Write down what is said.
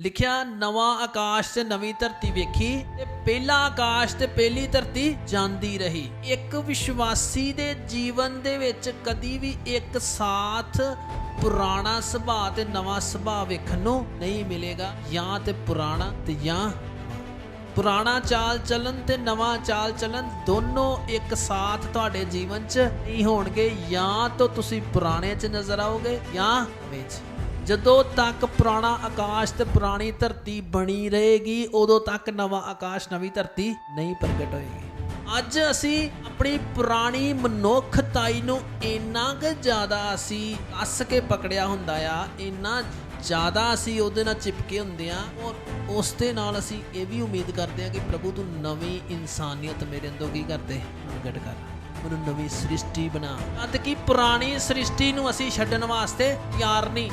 ਲਿਖਿਆ, ਨਵਾਂ ਆਕਾਸ਼ ਤੇ ਨਵੀਂ ਧਰਤੀ ਵੇਖੀ ਤੇ ਪਹਿਲਾ ਆਕਾਸ਼ ਤੇ ਪਹਿਲੀ ਧਰਤੀ ਜਾਂਦੀ ਰਹੀ। ਇੱਕ ਵਿਸ਼ਵਾਸੀ ਦੇ ਜੀਵਨ ਦੇ ਵਿੱਚ ਕਦੀ ਵੀ ਇੱਕ ਸਾਥ ਪੁਰਾਣਾ ਸੁਭਾਅ ਤੇ ਨਵਾਂ ਸੁਭਾਅ ਵੇਖਣ ਨੂੰ ਨਹੀਂ ਮਿਲੇਗਾ। ਜਾਂ ਤੇ ਪੁਰਾਣਾ ਤੇ ਜਾਂ ਪੁਰਾਣਾ ਚਾਲ ਚੱਲਣ ਤੇ ਨਵਾਂ ਚਾਲ ਚੱਲਣ ਦੋਨੋਂ ਇੱਕ ਸਾਥ ਤੁਹਾਡੇ ਜੀਵਨ 'ਚ ਨਹੀਂ ਹੋਣਗੇ। ਜਾਂ ਤਾਂ ਤੁਸੀਂ ਪੁਰਾਣੇ 'ਚ ਨਜ਼ਰ ਆਓਗੇ ਜਾਂ ਵਿੱਚ। ਜਦੋਂ ਤੱਕ ਪੁਰਾਣਾ ਆਕਾਸ਼ ਤੇ ਪੁਰਾਣੀ ਧਰਤੀ ਬਣੀ ਰਹੇਗੀ, ਉਦੋਂ ਤੱਕ ਨਵਾਂ ਆਕਾਸ਼, ਨਵੀਂ ਧਰਤੀ ਨਹੀਂ ਪ੍ਰਗਟ ਹੋਏਗੀ। ਅੱਜ ਅਸੀਂ ਆਪਣੀ ਪੁਰਾਣੀ ਮਨੁੱਖਤਾਈ ਨੂੰ ਇੰਨਾ ਕੁ ਜ਼ਿਆਦਾ ਅਸੀਂ ਕੱਸ ਕੇ ਪਕੜਿਆ ਹੁੰਦਾ ਆ, ਇੰਨਾ ਜ਼ਿਆਦਾ ਅਸੀਂ ਉਹਦੇ ਨਾਲ ਚਿਪਕੇ ਹੁੰਦੇ ਆ, ਔਰ ਉਸ ਦੇ ਨਾਲ ਅਸੀਂ ਇਹ ਵੀ ਉਮੀਦ ਕਰਦੇ ਆ ਕਿ ਪ੍ਰਭੂ ਤੂੰ ਨਵੀਂ ਇਨਸਾਨੀਅਤ ਮੇਰੇ ਅੰਦਰ ਕੀ ਕਰਦੇ? ਪ੍ਰਗਟ ਕਰ। ਮੈਨੂੰ ਨਵੀਂ ਸ੍ਰਿਸ਼ਟੀ ਬਣਾ। ਜਦ ਕਿ ਪੁਰਾਣੀ ਸ੍ਰਿਸ਼ਟੀ ਨੂੰ ਅਸੀਂ ਛੱਡਣ ਵਾਸਤੇ ਤਿਆਰ ਨਹੀਂ।